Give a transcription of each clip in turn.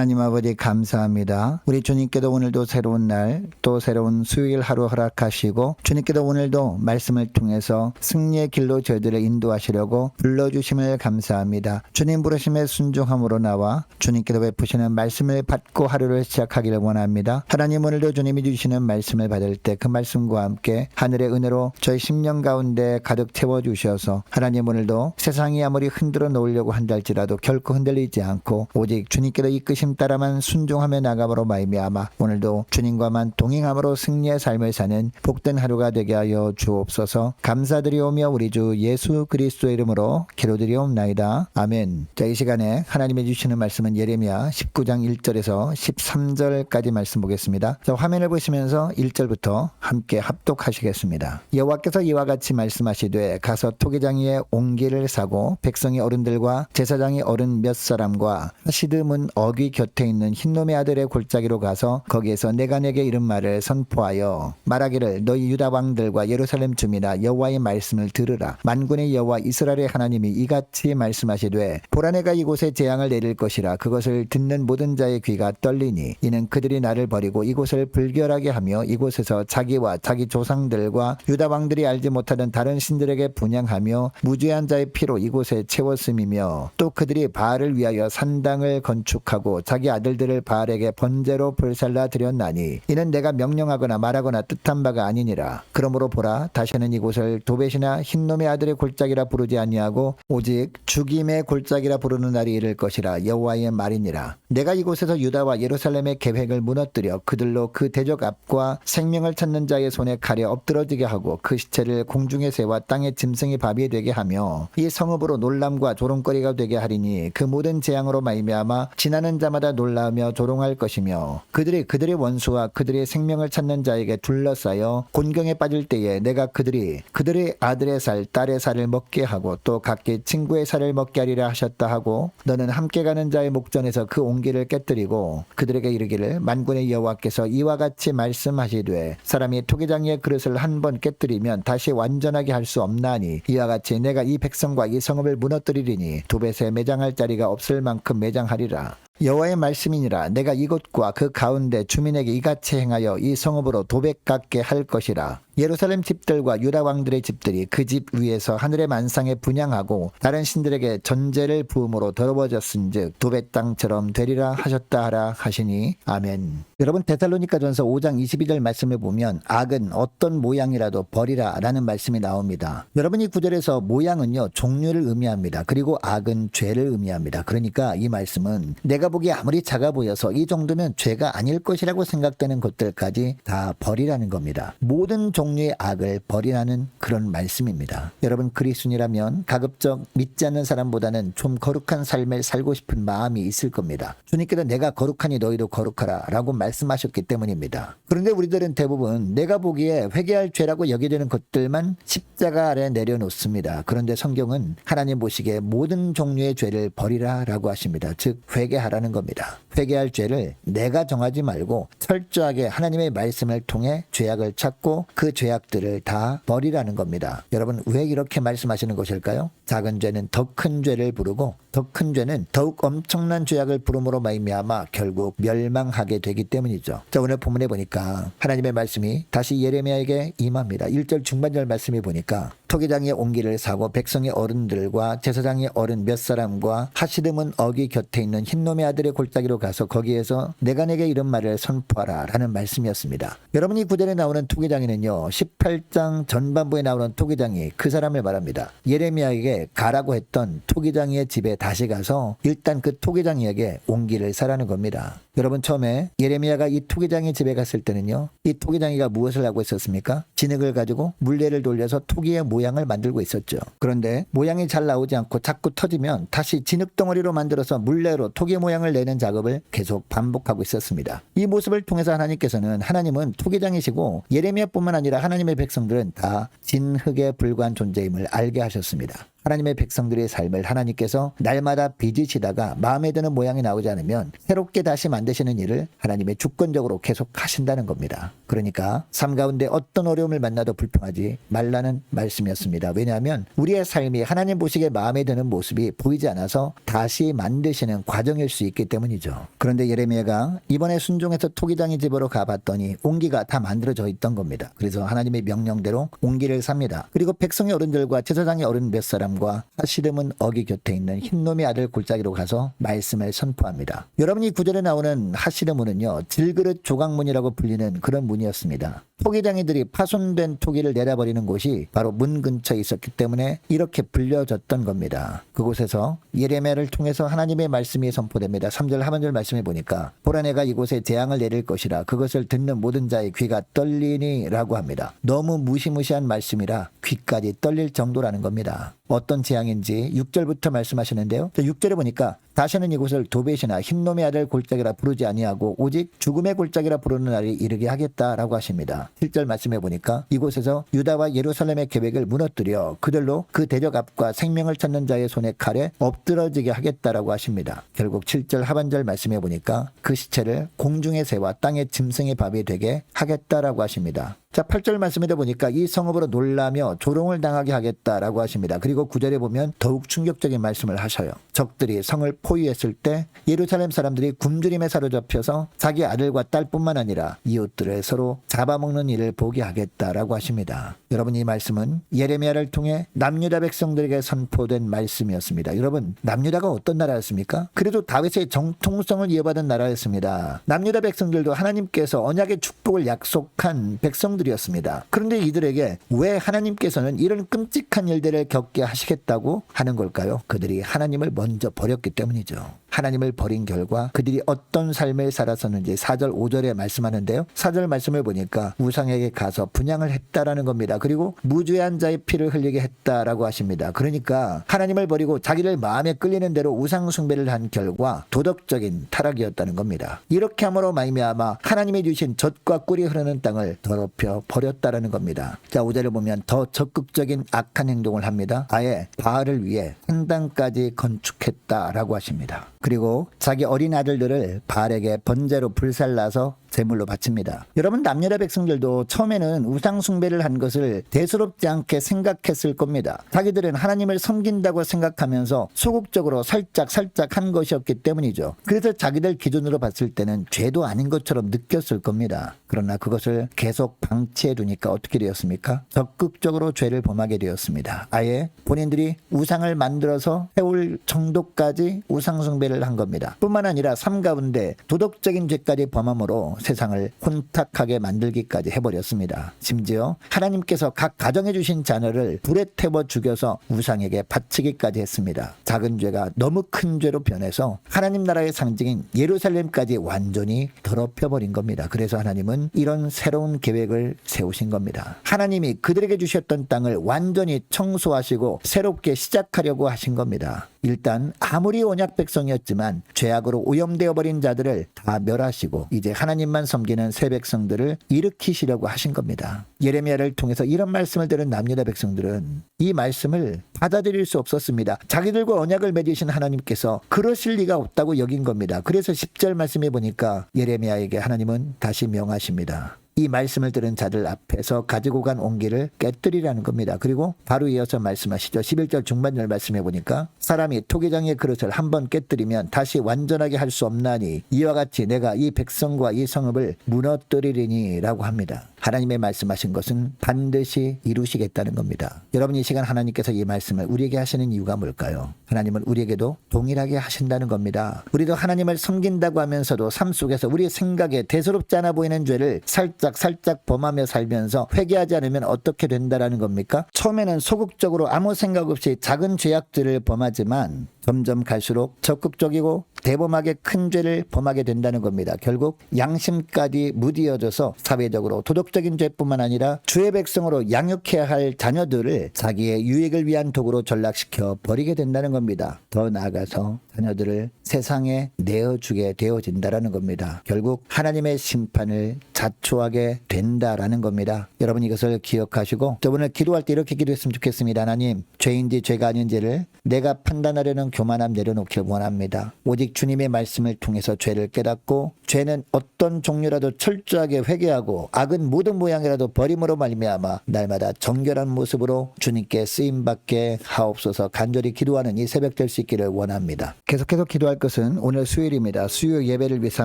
하나님 아버지 감사합니다. 우리 주님께도 오늘도 새로운 날, 또 새로운 수요일 하루 허락하시고, 주님께도 오늘도 말씀을 통해서 승리의 길로 저희들을 인도하시려고 불러주심을 감사합니다. 주님 부르심에 순종함으로 나와 주님께도 베푸시는 말씀을 받고 하루를 시작하기를 원합니다. 하나님 오늘도 주님이 주시는 말씀을 받을 때 그 말씀과 함께 하늘의 은혜로 저희 심령 가운데 가득 채워주셔서 하나님 오늘도 세상이 아무리 흔들어 놓으려고 한달지라도 결코 흔들리지 않고 오직 주님께로 이끄심 따라만 순종하며 나감으로 말미암아 오늘도 주님과만 동행함으로 승리의 삶을 사는 복된 하루가 되게 하여 주옵소서. 감사드리오며 우리 주 예수 그리스도의 이름으로 기도드리옵나이다. 아멘. 자 이 시간에 하나님이 주시는 말씀은 예레미야 19장 1절에서 13절까지 말씀 보겠습니다. 자 화면을 보시면서 1절부터 함께 합독하시겠습니다. 여호와께서 이와 같이 말씀하시되 가서 토기장이의 옹기를 사고 백성의 어른들과 제사장의 어른 몇 사람과 시드문 어귀 곁에 있는 흰놈의 아들의 골짜기로 가서 거기에서 내가 내게 이른 말을 선포하여 말하기를 너희 유다 왕들과 예루살렘 주민아 여호와의 말씀을 들으라. 만군의 여호와 이스라엘의 하나님이 이같이 말씀하시되 보라 내가 이곳에 재앙을 내릴 것이라. 그것을 듣는 모든 자의 귀가 떨리니 이는 그들이 나를 버리고 이곳을 불결하게 하며 이곳에서 자기와 자기 조상들과 유다 왕들이 알지 못하던 다른 신들에게 분양하며 무죄한 자의 피로 이곳에 채웠음이며 또 그들이 바알을 위하여 산당을 건축하고 자기 아들들을 바알에게 번제로 불살라 드렸나니 이는 내가 명령하거나 말하거나 뜻한 바가 아니니라. 그러므로 보라 다시는 이곳을 도벳이나 흰놈의 아들의 골짜기라 부르지 아니하고 오직 죽임의 골짜기라 부르는 날이 이를 것이라 여호와의 말이니라. 내가 이곳에서 유다와 예루살렘의 계획을 무너뜨려 그들로 그 대적 앞과 생명을 찾는 자의 손에 칼에 엎드러지게 하고 그 시체를 공중의 새와 땅의 짐승이 밥이 되게 하며 이 성읍으로 놀람과 조롱거리가 되게 하리니 그 모든 재앙으로 말미암아 지나는 자 마다 놀라며 조롱할 것이며 그들이 그들의 원수와 그들의 생명을 찾는 자에게 둘러싸여 곤경에 빠질 때에 내가 그들이 그들의 아들의 살 딸의 살을 먹게 하고 또 각기 친구의 살을 먹게 하리라 하셨다 하고 너는 함께 가는 자의 목전에서 그 옹기를 깨뜨리고 그들에게 이르기를 만군의 여호와께서 이와 같이 말씀하시되 사람이 토기장의 그릇을 한 번 깨뜨리면 다시 완전하게 할 수 없나니 이와 같이 내가 이 백성과 이 성읍을 무너뜨리리니 두 배에 매장할 자리가 없을 만큼 매장하리라 여호와의 말씀이니라 내가 이곳과 그 가운데 주민에게 이같이 행하여 이 성읍으로 도백 같게 할 것이라 예루살렘 집들과 유다 왕들의 집들이 그 집 위에서 하늘의 만상에 분양하고 다른 신들에게 전제를 부음으로 더러워졌은즉 도백 땅처럼 되리라 하셨다 하라 하시니 아멘. 여러분 데살로니가전서 5장 22절 말씀을 보면 악은 어떤 모양이라도 버리라라는 말씀이 나옵니다. 여러분 이 구절에서 모양은요 종류를 의미합니다. 그리고 악은 죄를 의미합니다. 그러니까 이 말씀은 내가 보기에 아무리 작아 보여서 이 정도면 죄가 아닐 것이라고 생각되는 것들까지 다 버리라는 겁니다. 모든 종류의 악을 버리라는 그런 말씀입니다. 여러분 그리스도인이라면 가급적 믿지 않는 사람보다는 좀 거룩한 삶을 살고 싶은 마음이 있을 겁니다. 주님께서 내가 거룩하니 너희도 거룩하라 라고 말씀하셨기 때문입니다. 그런데 우리들은 대부분 내가 보기에 회개할 죄라고 여겨지는 것들만 십자가 아래 내려놓습니다. 그런데 성경은 하나님 보시기에 모든 종류의 죄를 버리라 라고 하십니다. 즉 회개하라 는 겁니다. 회개할 죄를 내가 정하지 말고 철저하게 하나님의 말씀을 통해 죄악을 찾고 그 죄악들을 다 버리라는 겁니다. 여러분 왜 이렇게 말씀하시는 것일까요? 작은 죄는 더 큰 죄를 부르고 더 큰 죄는 더욱 엄청난 죄악을 부름으로 말미암아 결국 멸망하게 되기 때문이죠. 자 오늘 본문에 보니까 하나님의 말씀이 다시 예레미야에게 임합니다. 1절 중반절 말씀이 보니까 토기장의 옹기를 사고 백성의 어른들과 제사장의 어른 몇 사람과 하시름은 어기 곁에 있는 흰놈의 아들의 골짜기로 가서 거기에서 내가 내게 이런 말을 선포하라 라는 말씀이었습니다. 여러분이 구절에 나오는 토기장에는요 18장 전반부에 나오는 토기장이 그 사람을 말합니다. 예레미야에게 가라고 했던 토기장의 집에 다시 가서 일단 그 토기장에게 옹기를 사라는 겁니다. 여러분 처음에 예레미야가 이 토기장의 집에 갔을 때는요 이 토기장이가 무엇을 하고 있었습니까? 진흙을 가지고 물레를 돌려서 토기의 모양을 만들고 있었죠. 그런데 모양이 잘 나오지 않고 자꾸 터지면 다시 진흙 덩어리로 만들어서 물레로 토기 모양을 내는 작업을 계속 반복하고 있었습니다. 이 모습을 통해서 하나님께서는 하나님은 토기장이시고 예레미야뿐만 아니라 하나님의 백성들은 다 진흙에 불과한 존재임을 알게 하셨습니다. 하나님의 백성들의 삶을 하나님께서 날마다 빚으시다가 마음에 드는 모양이 나오지 않으면 새롭게 다시 만드시는 일을 하나님의 주권적으로 계속 하신다는 겁니다. 그러니까 삶 가운데 어떤 어려움을 만나도 불평하지 말라는 말씀이었습니다. 왜냐하면 우리의 삶이 하나님 보시기에 마음에 드는 모습이 보이지 않아서 다시 만드시는 과정일 수 있기 때문이죠. 그런데 예레미야가 이번에 순종해서 토기장의 집으로 가봤더니 옹기가 다 만들어져 있던 겁니다. 그래서 하나님의 명령대로 옹기를 삽니다. 그리고 백성의 어른들과 제사장의 어른 몇 사람 과 하시름은 어기 곁에 있는 흰놈의 아들 골짜기로 가서 말씀을 선포합니다. 여러분이 구절에 나오는 하시름은요 질그릇 조각문이라고 불리는 그런 문이었습니다. 토기장이들이 파손된 토기를 내다버리는 곳이 바로 문 근처에 있었기 때문에 이렇게 불려졌던 겁니다. 그곳에서 예레미야를 통해서 하나님의 말씀이 선포됩니다. 3절 하반절 말씀해 보니까 보라 내가 이곳에 재앙을 내릴 것이라 그것을 듣는 모든 자의 귀가 떨리니라고 합니다. 너무 무시무시한 말씀이라 귀까지 떨릴 정도라는 겁니다. 어떤 재앙인지 6절부터 말씀하시는데요. 6절에 보니까 다시는 이곳을 도벳이나 흰놈의 아들 골짜기라 부르지 아니하고 오직 죽음의 골짜기라 부르는 날이 이르게 하겠다라고 하십니다. 7절 말씀해 보니까 이곳에서 유다와 예루살렘의 계획을 무너뜨려 그들로 그 대적 앞과 생명을 찾는 자의 손에 칼에 엎드러지게 하겠다라고 하십니다. 결국 7절 하반절 말씀해 보니까 그 시체를 공중의 새와 땅의 짐승의 밥이 되게 하겠다라고 하십니다. 자, 8절 말씀에도 보니까 이 성읍으로 놀라며 조롱을 당하게 하겠다라고 하십니다. 그리고 9절에 보면 더욱 충격적인 말씀을 하셔요. 적들이 성을 포위했을 때 예루살렘 사람들이 굶주림에 사로잡혀서 자기 아들과 딸뿐만 아니라 이웃들을 서로 잡아먹는 일을 보게 하겠다라고 하십니다. 여러분 이 말씀은 예레미야를 통해 남유다 백성들에게 선포된 말씀이었습니다. 여러분 남유다가 어떤 나라였습니까? 그래도 다윗의 정통성을 이어받은 나라였습니다. 남유다 백성들도 하나님께서 언약의 축복을 약속한 백성들 이었습니다. 그런데 이들에게 왜 하나님께서는 이런 끔찍한 일들을 겪게 하시겠다고 하는 걸까요? 그들이 하나님을 먼저 버렸기 때문이죠. 하나님을 버린 결과 그들이 어떤 삶을 살았었는지 4절 5절에 말씀하는데요. 4절 말씀을 보니까 우상에게 가서 분양을 했다라는 겁니다. 그리고 무죄한 자의 피를 흘리게 했다라고 하십니다. 그러니까 하나님을 버리고 자기를 마음에 끌리는 대로 우상 숭배를 한 결과 도덕적인 타락이었다는 겁니다. 이렇게 함으로 말미암아 하나님이 주신 젖과 꿀이 흐르는 땅을 더럽혀 버렸다라는 겁니다. 자, 5절을 보면 더 적극적인 악한 행동을 합니다. 아예 바알을 위해 산당까지 건축했다라고 하십니다. 그리고 자기 어린 아들들을 바알에게 번제로 불살라서 제물로 바칩니다. 여러분 남녀라 백성들도 처음에는 우상 숭배를 한 것을 대수롭지 않게 생각했을 겁니다. 자기들은 하나님을 섬긴다고 생각하면서 소극적으로 살짝 살짝 한 것이었기 때문이죠. 그래서 자기들 기준으로 봤을 때는 죄도 아닌 것처럼 느꼈을 겁니다. 그러나 그것을 계속 방치해 두니까 어떻게 되었습니까? 적극적으로 죄를 범하게 되었습니다. 아예 본인들이 우상을 만들어서 해올 정도까지 우상 숭배를 한 겁니다. 뿐만 아니라 삶 가운데 도덕적인 죄까지 범함으로 세상을 혼탁하게 만들기까지 해버렸습니다. 심지어 하나님께서 각 가정에 주신 자녀를 불에 태워 죽여서 우상에게 바치기까지 했습니다. 작은 죄가 너무 큰 죄로 변해서 하나님 나라의 상징인 예루살렘까지 완전히 더럽혀버린 겁니다. 그래서 하나님은 이런 새로운 계획을 세우신 겁니다. 하나님이 그들에게 주셨던 땅을 완전히 청소하시고 새롭게 시작하려고 하신 겁니다. 일단 아무리 언약 백성이었지만 죄악으로 오염되어 버린 자들을 다 멸하시고 이제 하나님 만 섬기는 새 백성들을 일으키시려고 하신 겁니다. 예레미야를 통해서 이런 말씀을 들은 남유다 백성들은 이 말씀을 받아들일 수 없었습니다. 자기들과 언약을 맺으신 하나님께서 그러실 리가 없다고 여긴 겁니다. 그래서 10절 말씀해 보니까 예레미야에게 하나님은 다시 명하십니다. 이 말씀을 들은 자들 앞에서 가지고 간 온기를 깨뜨리라는 겁니다. 그리고 바로 이어서 말씀하시죠. 11절 중반절 말씀해 보니까 사람이 토기장의 그릇을 한 번 깨뜨리면 다시 완전하게 할 수 없나니 이와 같이 내가 이 백성과 이 성읍을 무너뜨리리니라고 합니다. 하나님의 말씀하신 것은 반드시 이루시겠다는 겁니다. 여러분 이 시간 하나님께서 이 말씀을 우리에게 하시는 이유가 뭘까요? 하나님은 우리에게도 동일하게 하신다는 겁니다. 우리도 하나님을 섬긴다고 하면서도 삶 속에서 우리 생각에 대수롭지 않아 보이는 죄를 살짝 살짝 범하며 살면서 회개하지 않으면 어떻게 된다라는 겁니까? 처음에는 소극적으로 아무 생각 없이 작은 죄악들을 범하지만 점점 갈수록 적극적이고 대범하게 큰 죄를 범하게 된다는 겁니다. 결국 양심까지 무디어져서 사회적으로 도덕적인 죄뿐만 아니라 주의 백성으로 양육해야 할 자녀들을 자기의 유익을 위한 도구로 전락시켜 버리게 된다는 겁니다. 더 나아가서 자녀들을 세상에 내어주게 되어진다라는 겁니다. 결국 하나님의 심판을 자초하게 된다라는 겁니다. 여러분 이것을 기억하시고 저번에 기도할 때 이렇게 기도했으면 좋겠습니다. 하나님 죄인지 죄가 아닌지를 내가 판단하려는 교만함 내려놓길 원합니다. 오직 주님의 말씀을 통해서 죄를 깨닫고 죄는 어떤 종류라도 철저하게 회개하고 악은 모든 모양이라도 버림으로 말미암아 날마다 정결한 모습으로 주님께 쓰임 받게 하옵소서 간절히 기도하는 이 새벽 될 수 있기를 원합니다. 계속해서 기도할 것은 오늘 수요일입니다. 수요 예배를 위해서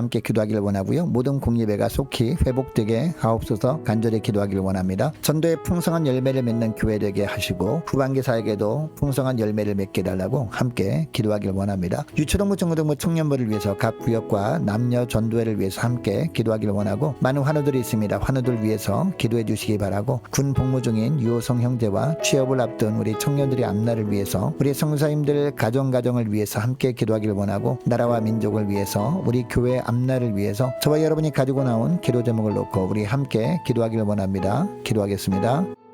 함께 기도하기를 원하고요. 모든 공예배가 속히 회복되게 하옵소서 간절히 기도하기를 원합니다. 전도의 풍성한 열매를 맺는 교회 되게 하시고 후반기 사역에도 풍성한 열매를 맺게 달라고 함께 기도하기를 원합니다. 유초동부 중고등부 청년부를 위해서 각 구역과 남녀 전 도회를 위해서 함께 기도하기를 원하고 많은 환우들이 있습니다. 환우들 위해서 기도해 주시기 바라고 군 복무 중인 유호성 형제와 취업을 앞둔 우리 청년들의 앞날을 위해서 우리 성사님들 가정 가정을 위해서 함께 기도하기를 원하고 나라와 민족을 위해서 우리 교회 앞날을 위해서 저와 여러분이 가지고 나온 기도 제목을 놓고 우리 함께 기도하기를 원합니다. 기도하겠습니다.